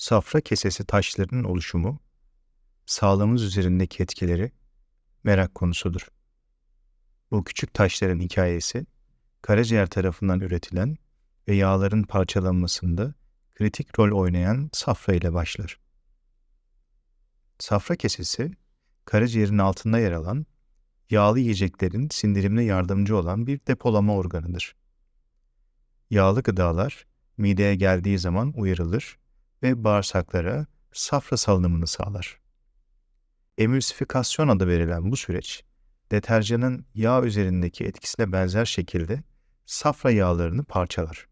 Safra kesesi taşlarının oluşumu, sağlığımız üzerindeki etkileri merak konusudur. Bu küçük taşların hikayesi, karaciğer tarafından üretilen ve yağların parçalanmasında kritik rol oynayan safra ile başlar. Safra kesesi, karaciğerin altında yer alan, yağlı yiyeceklerin sindirimine yardımcı olan bir depolama organıdır. Yağlı gıdalar mideye geldiği zaman uyarılır ve bağırsaklara safra salınımını sağlar. Emülsifikasyon adı verilen bu süreç, deterjanın yağ üzerindeki etkisine benzer şekilde safra yağlarını parçalar.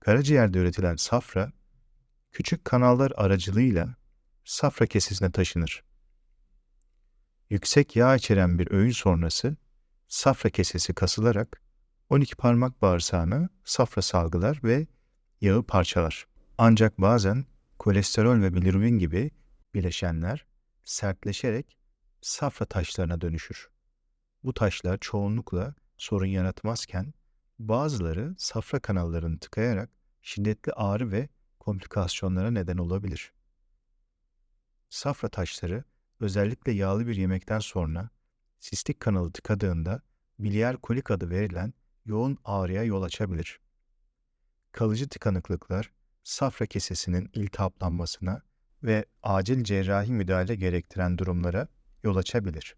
Karaciğerde üretilen safra, küçük kanallar aracılığıyla safra kesesine taşınır. Yüksek yağ içeren bir öğün sonrası safra kesesi kasılarak 12 parmak bağırsağına safra salgılar ve yağı parçalar. Ancak bazen kolesterol ve bilirubin gibi bileşenler sertleşerek safra taşlarına dönüşür. Bu taşlar çoğunlukla sorun yaratmazken bazıları safra kanallarını tıkayarak şiddetli ağrı ve komplikasyonlara neden olabilir. Safra taşları özellikle yağlı bir yemekten sonra sistik kanalı tıkadığında biliyer kolik adı verilen yoğun ağrıya yol açabilir. Kalıcı tıkanıklıklar safra kesesinin iltihaplanmasına ve acil cerrahi müdahale gerektiren durumlara yol açabilir.